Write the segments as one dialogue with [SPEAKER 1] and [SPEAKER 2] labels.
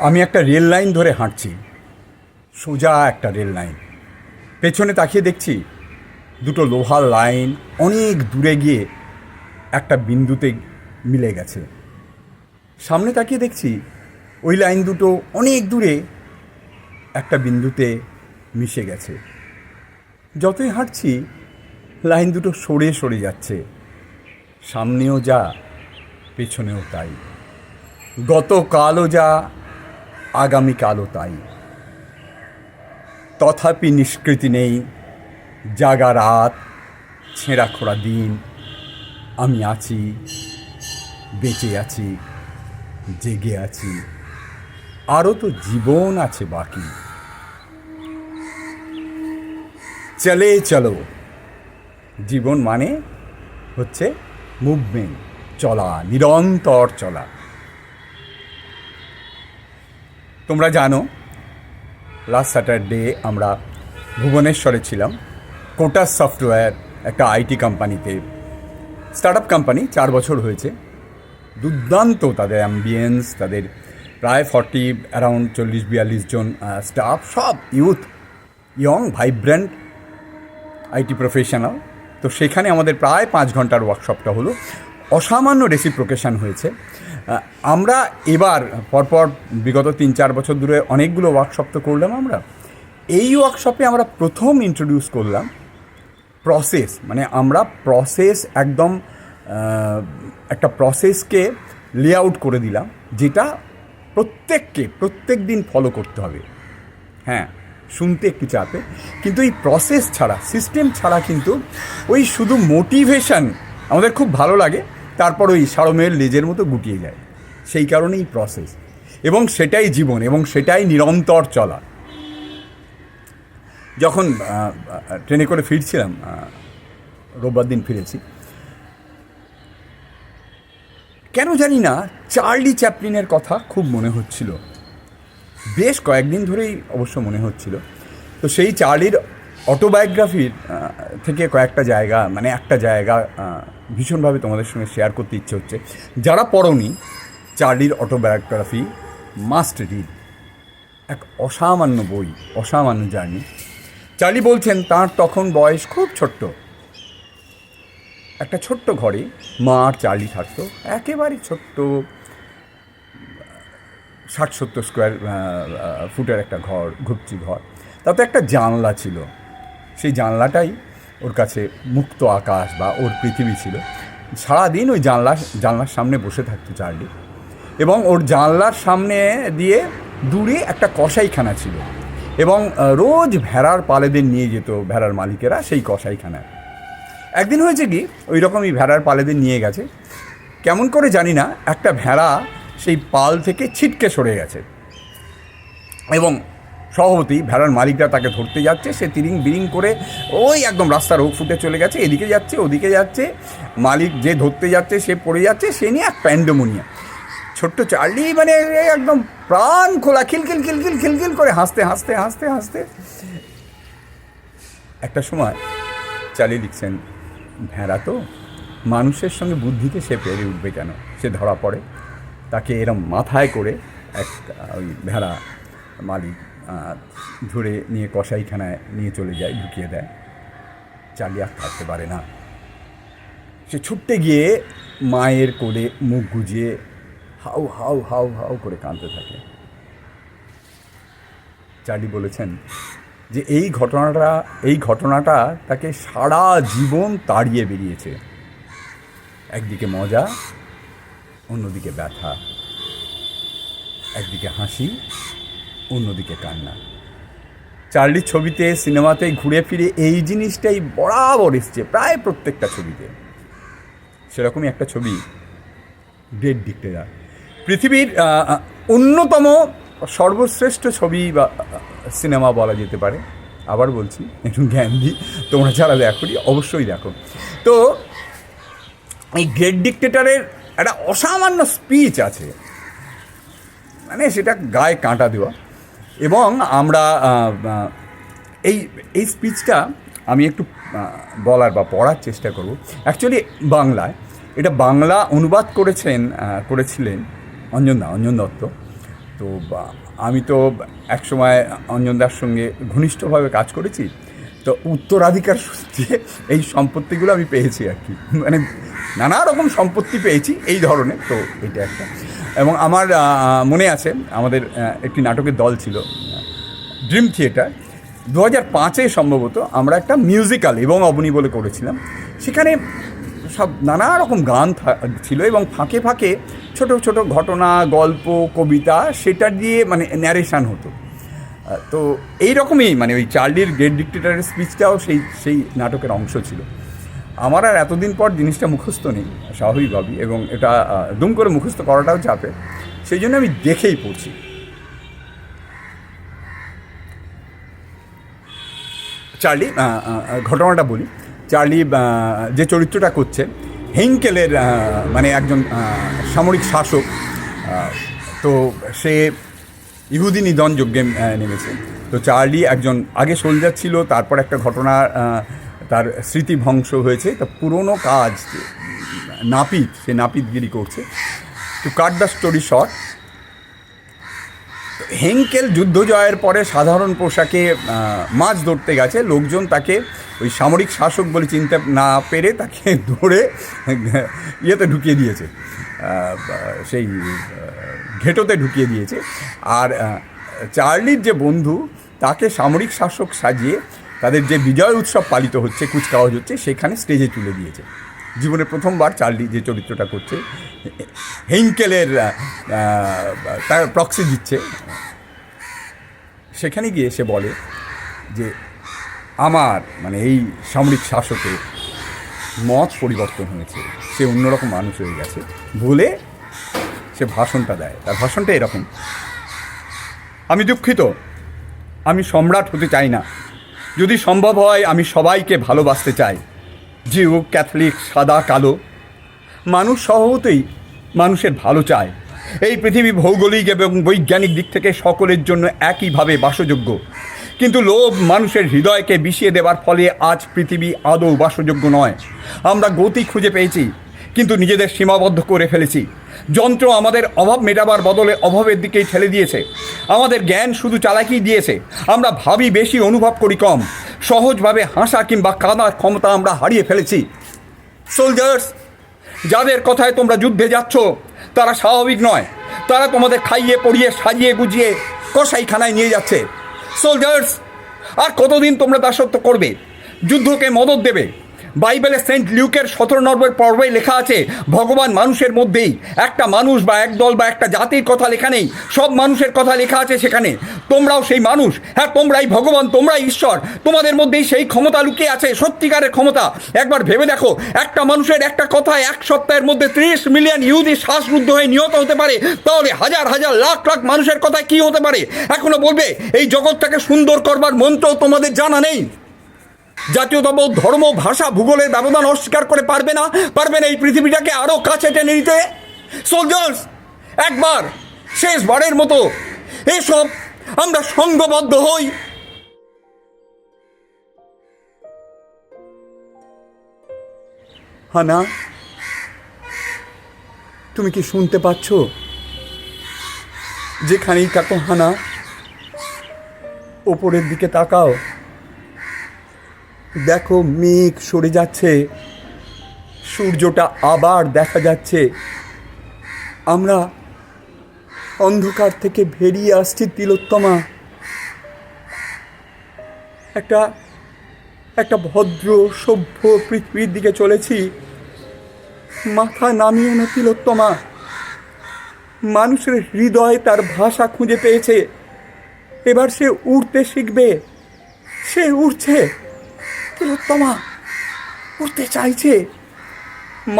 [SPEAKER 1] আমি একটা rail line ধরে হাঁটছি। সোজা একটা রেল লাইন। পেছনে তাকিয়ে দেখছি দুটো লোহার লাইন অনেক দূরে গিয়ে একটা বিন্দুতে মিলে গেছে। সামনে তাকিয়ে দেখছি ওই লাইন দুটো অনেক দূরে একটা বিন্দুতে মিশে গেছে। যতই হাঁটছি, লাইন দুটো সরে সরে যাচ্ছে। সামনেও যা, পেছনেও তাই। গতকালও যা আগামীকালও তাই। তথাপি নিষ্কৃতি নেই, জাগা রাত, ছেঁড়া খোড়া দিন। আমি আছি, বেঁচে আছি, জেগে আছি। আরও তো জীবন আছে বাকি। চলে চলো। জীবন মানে হচ্ছে মুভমেন্ট চলা, নিরন্তর চলা। তোমরা জানো লাস্ট স্যাটারডে আমরা ভুবনেশ্বরে ছিলাম। কোটাস সফটওয়্যার একটা আইটি কোম্পানিতে। স্টার্ট আপ কোম্পানি চার বছর হয়েছে। দুর্দান্ত তাদের অ্যাম্বিয়েন্স তাদের প্রায় ফর্টি অ্যারাউন্ড চল্লিশ, বিয়াল্লিশ জন স্টাফ সব youth young vibrant IT professional তো সেখানে আমাদের প্রায় পাঁচ ঘণ্টার ওয়ার্কশপটা হলো। অসামান্য রেসিপ্রোকেশন হয়েছে। আমরা এবার, পরপর বিগত তিন চার বছর ধরে অনেকগুলো ওয়ার্কশপ তো করলাম আমরা। এই ওয়ার্কশপে আমরা প্রথম ইন্ট্রোডিউস করলাম প্রসেস মানে আমরা প্রসেস একদম একটা প্রসেসকে লেআউট করে দিলাম, যেটা প্রত্যেককে, প্রত্যেক দিন ফলো করতে হবে। হ্যাঁ শুনতে একটু চাপে। কিন্তু এই প্রসেস ছাড়া সিস্টেম ছাড়া কিন্তু ওই শুধু মোটিভেশন আমাদের খুব ভালো লাগে। তারপর ওই সারমের লেজের মতো গুটিয়ে যায়। সেই কারণেই প্রসেস এবং সেটাই জীবন, এবং সেটাই নিরন্তর চলা। যখন ট্রেনে করে ফিরছিলাম রোববার দিন ফিরেছি, কেন জানি না চার্লি চ্যাপলিনের কথা খুব মনে হচ্ছিল। বেশ কয়েকদিন ধরেই অবশ্য মনে হচ্ছিল। তো সেই চার্লির অটোবায়োগ্রাফির থেকে কয়েকটা জায়গা মানে একটা জায়গা ভীষণভাবে তোমাদের সঙ্গে শেয়ার করতে ইচ্ছে হচ্ছে। যারা পড়নি, চার্লির অটোবায়োগ্রাফি মাস্ট রিড এক অসামান্য বই, অসামান্য জার্নি চার্লি বলছেন, তার তখন বয়স খুব ছোট্ট। একটা ছোট্ট ঘরে মা আর চার্লি থাকতো, একেবারে ছোট্ট, ষাট সত্তর স্কোয়ার ফুটের একটা ঘর, ঘুপচি ঘর। তাতে একটা জানলা ছিল। সেই জানলাটাই ওর কাছে মুক্ত আকাশ বা ওর পৃথিবী ছিল। সারাদিন ওই জানলা, জানলার সামনে বসে থাকতো চার্লি। এবং ওর জানলার সামনে দিয়ে দূরে একটা কসাইখানা ছিল। এবং রোজ ভেড়ার পালেদের নিয়ে যেত ভেড়ার মালিকেরা সেই কসাইখানায়। একদিন হয়েছে কি, ওই রকমই ভেড়ার পালেদের নিয়ে গেছে। কেমন করে জানি না, একটা ভেড়া সেই পাল থেকে ছিটকে সরে গেছে। এবং সহমতি ভেড়ার মালিকরা তাকে ধরতে যাচ্ছে, সে তিরিং বিরিং করে ওই একদম রাস্তার ও ফুটে চলে গেছে, এদিকে যাচ্ছে, ওদিকে যাচ্ছে, মালিক যে ধরতে যাচ্ছে, সে পড়ে যাচ্ছে, সে নিয়ে এক প্যান্ডোমোনিয়া ছোট্ট চার্লি মানে একদম প্রাণ খোলা খিলখিল খিলখিল খিলখিল করে হাসতে হাসতে হাসতে হাসতে। একটা সময় চার্লি লিখছেন, ভেড়া তো মানুষের সঙ্গে বুদ্ধিতে সে পেরে উঠবে কেন? সে ধরা পড়ে। তাকে এরম মাথায় করে এক ওই ভেড়া মালিক ধরে নিয়ে কসাইখানায় নিয়ে চলে যায়, ঢুকিয়ে দেয়। চার্লি আর থাকতে পারে না। সে ছুটতে গিয়ে মায়ের কোলে মুখ গুজিয়ে হাউ হাউ হাউ হাউ করে কাঁদতে থাকে। চার্লি বলেছেন যে এই ঘটনাটা এই ঘটনাটা তাকে সারা জীবন তাড়িয়ে বেরিয়েছে। একদিকে মজা, অন্যদিকে ব্যথা। একদিকে হাসি অন্যদিকে কান্না। চার্লির ছবিতে, সিনেমাতে ঘুরে ফিরে এই জিনিসটাই বরাবর এসছে প্রায় প্রত্যেকটা ছবিতে। সেরকমই একটা ছবি, গ্রেট ডিক্টেটার পৃথিবীর অন্যতম সর্বশ্রেষ্ঠ ছবি বা সিনেমা বলা যেতে পারে। আবার বলছি, একটু জ্ঞান দিই, তোমরা যারা দেখোনি, অবশ্যই দেখো। তো, এই গ্রেট ডিক্টেটারের একটা অসামান্য স্পিচ আছে। মানে সেটা গায়ে কাঁটা দেওয়া। এবং আমরা এই এই স্পিচটা আমি একটু বলার বা পড়ার চেষ্টা করব। অ্যাকচুয়ালি বাংলায়, এটা বাংলা অনুবাদ করেছেন করেছিলেন অঞ্জন দা, অঞ্জন দত্ত। তো আমি তো একসময় অঞ্জনদার সঙ্গে ঘনিষ্ঠভাবে কাজ করেছি। তো উত্তরাধিকার সূত্রে এই সম্পত্তিগুলো আমি পেয়েছি আর কি। মানে নানা রকম সম্পত্তি পেয়েছি এই ধরনের, তো এটা একটা। এবং আমার মনে আছে, আমাদের একটি নাটকের দল ছিল ড্রিম থিয়েটার দু হাজার পাঁচে সম্ভবত আমরা একটা মিউজিক্যাল এবং অবনী বলে করেছিলাম। সেখানে সব নানা রকম গান ছিল এবং ফাঁকে ফাঁকে ছোট ছোট ঘটনা, গল্প, কবিতা সেটা দিয়ে মানে ন্যারেশান হতো। তো এই রকমই মানে ওই চার্লির গ্রেট ডিক্টেটারের স্পিচটাও সেই সেই নাটকের অংশ ছিল। আমার আর এতদিন পর জিনিসটা মুখস্থ নেই, স্বাভাবিকভাবেই, এবং এটা দুম করে মুখস্থ করাটাও চাপে। সেই জন্য আমি দেখেই পড়ছি। চার্লি ঘটনাটা বলি। চার্লি যে চরিত্রটা করছে হেঙ্কেলের মানে একজন সামরিক শাসক তো সে ইহুদি নিধন যজ্ঞে নেমেছে। তো চার্লি একজন আগে সোলজার ছিল, তারপর একটা ঘটনা তার স্মৃতি ধ্বংস হয়েছে, তা পুরনো কাজ নাপিত, সে নাপিতগিরি করছে। To cut the story short. Henkel যুদ্ধ জয়ের পরে সাধারণ পোশাকে মাছ ধরতে গেছে। লোকজন তাকে ওই সামরিক শাসক বলে চিনতে না পেরে তাকে ধরে, ইয়েতে ঢুকিয়ে দিয়েছে। সেই ঘেটোতে ঢুকিয়ে দিয়েছে। আর চার্লির যে বন্ধু, তাকে সামরিক শাসক সাজিয়ে তাদের যে বিজয় উৎসব পালিত হচ্ছে কুচকাওয়াজ হচ্ছে সেখানে স্টেজে তুলে দিয়েছে। জীবনে প্রথমবার চার্লি যে চরিত্রটা করছে আহ, তার প্রক্সি দিচ্ছে। সেখানে গিয়ে সে বলে যে আমার মানে এই সামরিক শাসকের মত পরিবর্তন হয়েছে। সে অন্যরকম মানুষ হয়ে গেছে। বলে সে ভাষণটা দেয়। তার ভাষণটা এরকম। আমি দুঃখিত। আমি সম্রাট হতে চাই না। যদি সম্ভব হয়, আমি সবাইকে ভালোবাসতে চাই। জিউ, ক্যাথলিক, সাদা, কালো। মানুষ সহতেই মানুষের ভালো চায়। এই পৃথিবী ভৌগোলিক এবং বৈজ্ঞানিক দিক থেকে সকলের জন্য একইভাবে বাসযোগ্য। কিন্তু লোভ মানুষের হৃদয়কে বিষিয়ে দেওয়ার ফলে আজ পৃথিবী আদৌ বাসযোগ্য নয়। আমরা গতি খুঁজে পেয়েছি। কিন্তু নিজেদের সীমাবদ্ধ করে ফেলেছি। যন্ত্র আমাদের অভাব মেটাবার বদলে অভাবের দিকেই ঠেলে দিয়েছে। আমাদের জ্ঞান শুধু চালাকি দিয়েছে। আমরা ভাবি বেশি, অনুভব করি কম। সহজভাবে হাসা কিংবা কাঁদার ক্ষমতা আমরা হারিয়ে ফেলেছি। সোলজার্স যাদের কথায় তোমরা যুদ্ধে যাচ্ছ, তারা স্বাভাবিক নয়। তারা তোমাদের খাইয়ে, পড়িয়ে, সাজিয়ে, গুজিয়ে কসাইখানায় নিয়ে যাচ্ছে। সোলজার্স আর কতদিন তোমরা দাসত্ব করবে? যুদ্ধকে মদত দেবে। বাইবেলে সেন্ট লিউকের সতেরো নম্বর পর্বে লেখা আছে, ভগবান মানুষের মধ্যেই। একটা মানুষ বা এক দল বা একটা জাতির কথা লেখা নেই, সব মানুষের কথা লেখা আছে সেখানে। তোমরাও সেই মানুষ। হ্যাঁ তোমরাই ভগবান, তোমরাই ঈশ্বর। তোমাদের মধ্যেই সেই ক্ষমতা লুকিয়ে আছে, সত্যিকারের ক্ষমতা। একবার ভেবে দেখো, একটা মানুষের একটা কথায় এক সপ্তাহের মধ্যে ত্রিশ মিলিয়ন ইহুদি শ্বাসরুদ্ধ হয়ে নিহত হতে পারে, তাহলে হাজার হাজার, লাখ লাখ মানুষের কথায় কি হতে পারে? এখনও বলবে, এই জগৎটাকে সুন্দর করবার মন্ত্র তোমাদের জানা নেই। জাতীয়তাবোধ, ধর্ম, ভাষা, ভূগোলের ব্যবধান অস্বীকার করে পারবে না? পারবে না এই পৃথিবীটাকে আরও কাছে টেনে নিতে? সোলজার্স একবার, শেষবারের মতো এসব আমরা সঙ্গবদ্ধ হই। হানা, তুমি কি শুনতে পাচ্ছ? যেখানেই থাকো, হানা, ওপরের দিকে তাকাও। দেখো মেঘ সরে যাচ্ছে। সূর্যটা আবার দেখা যাচ্ছে। আমরা অন্ধকার থেকে বেরিয়ে আসছি তিলোত্তমা। একটা একটা ভদ্র, সভ্য পৃথিবীর দিকে চলেছি। মাথা নামিয়ে না তিলোত্তমা। মানুষের হৃদয় তার ভাষা খুঁজে পেয়েছে। এবার সে উড়তে শিখবে। সে উড়ছে। তিলোত্তমা উঠতে চাইছে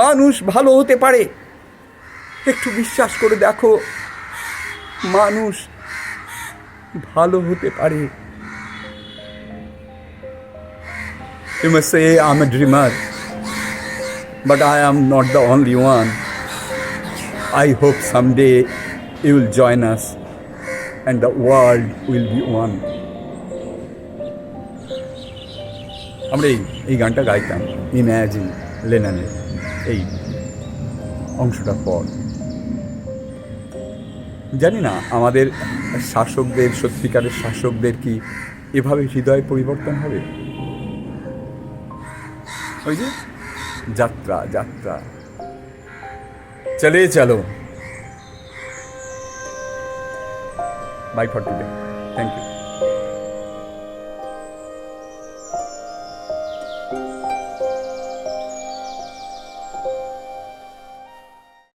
[SPEAKER 1] মানুষ ভালো হতে পারে। একটু বিশ্বাস করে দেখো, মানুষ ভালো হতে পারে। You may say I'm a dreamer but I am not the only one I hope someday you'll will join us and the world will be one আমরা এই এই গানটা গাইতাম ইম্যাজিন লেনানের এই অংশটা পর। জানি না, আমাদের শাসকদের, সত্যিকারের শাসকদের কি এভাবে হৃদয় পরিবর্তন হবে? ওই যে, যাত্রা যাত্রা। চলে চলো। Bye for today thank you